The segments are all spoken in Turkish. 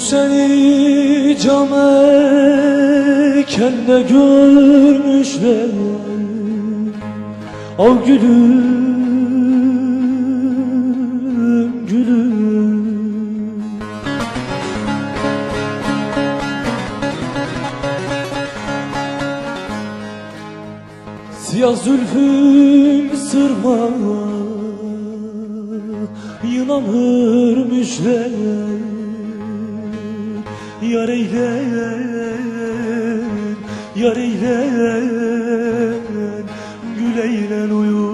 Seni cam ekende görmüşler. Al gülüm gülüm. Siyah zülfüm sırma Yılan hürmüşler Yar eylen, yar eylen Gül eylen uyum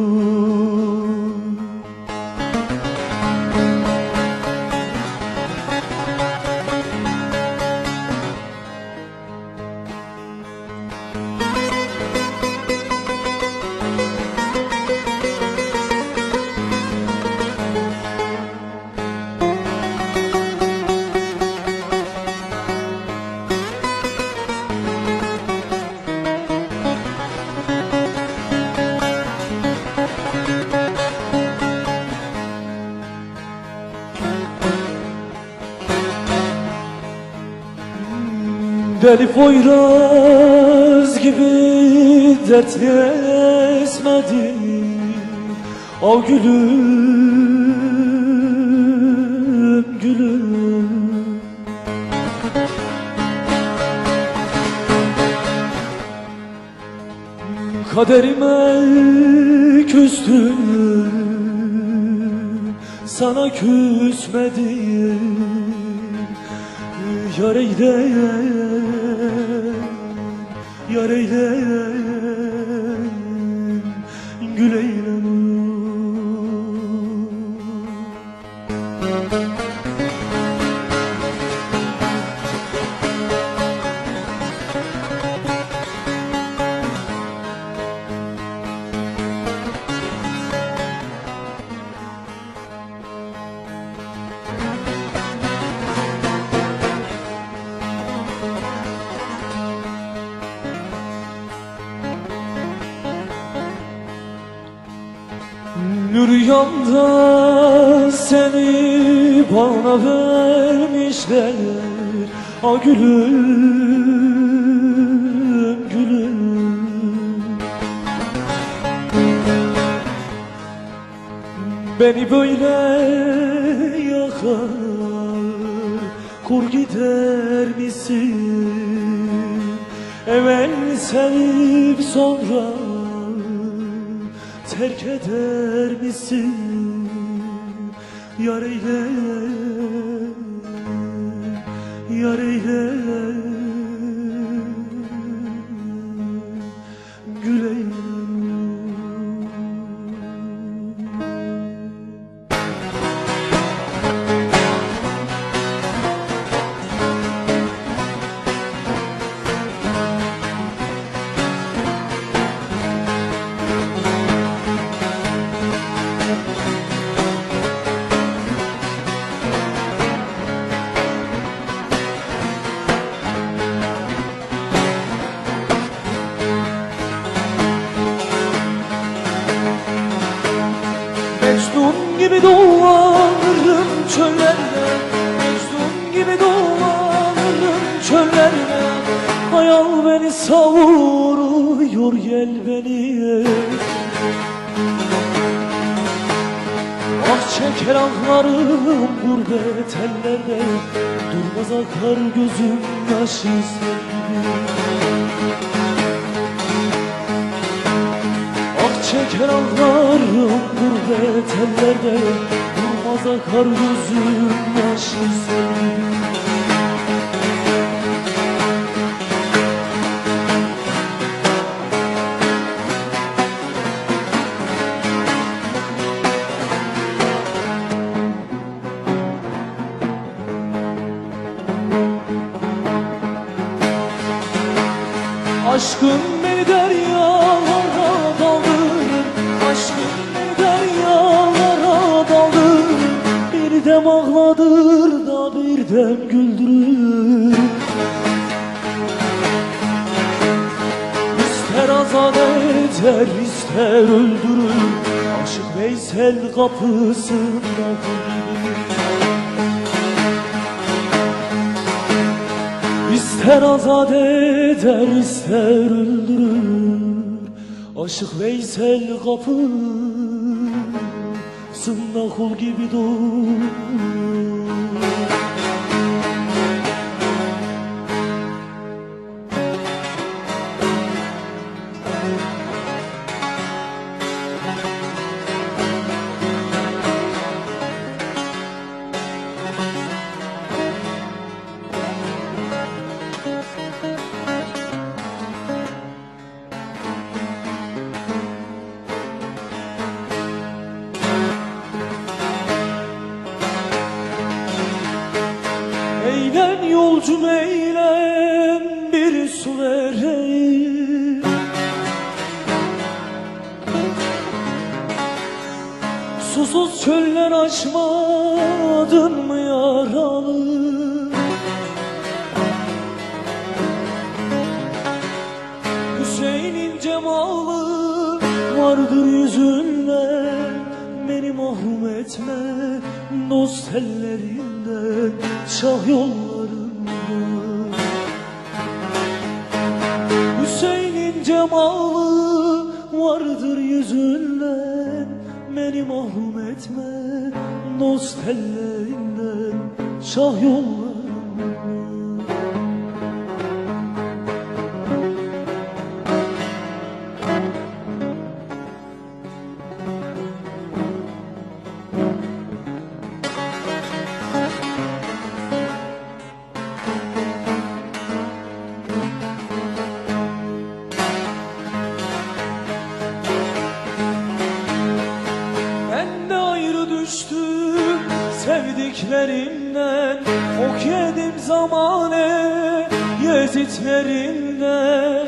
Deli Poyraz gibi dert esmedim Al gülüm, gülüm. Kaderime küstüm Sana küsmedim Yar eyleyen Yar eyleyen Gül Rüyamda seni bana vermişler. A gülüm, gülüm. Beni böyle yakar Kur gider misin? Evvel sevip sonra Terk eder misin Yar eyle? Yar eyle çöllerde Hayal beni savuruyor gel beni. Ah çeker ahlarım gurbet ellerde Durmaz akar gözüm yaşı sevgilim Ah çeker ağlarım gurbet ellerde Durmaz akar gözüm yaşı Aşkın beni deryalara daldırır Aşkın beni deryalara daldırır Bir dem ağladır da bir dem güldürür. İster azat eder ister öldürür. Aşık Veysel kapısında durur İster azat eder ister öldürür. Aşık Veysel kapı Sında kul gibi dur Yolcum eğlen bir su vereyim. Susuz çöller aşmadın mı yaralı? Hüseyin'in cemalı vardır yüzünde. Beni mahrum etme dost ellerinden. Şah yollarından vardır yüzünden Beni mahrum etme dost ellerinden Şah yollarından sevdiklerimden Ok yedim zamane yezitlerinden.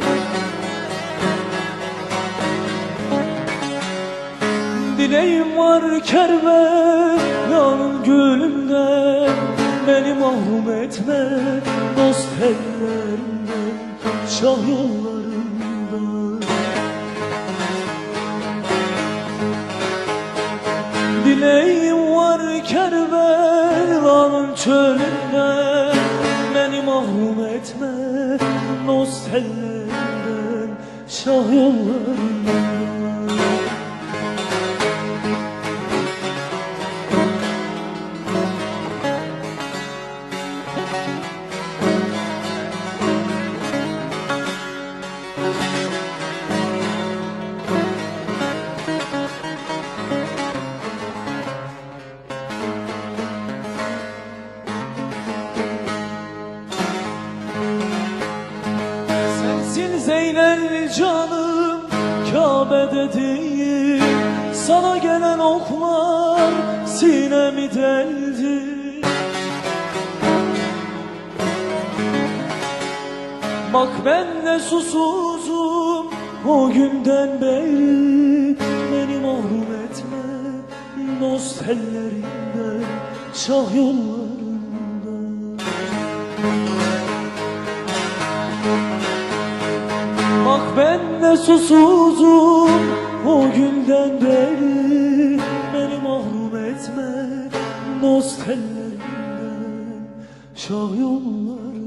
Dileğim var kervanın gülümden Beni mahrum etme dost ellerinden Şah yollarından. Dileğim var kervanın çölünde Beni mahrum etme dost ellerinden Şah yollarından Kabe dediğim Sana gelen oklar sinemi deldi. Bak ben de susuzum o günden beri. Beni mahrum etme dost ellerinden ben de susuzum o günden beri. Beni mahrum etme dost ellerinden Şah yollarından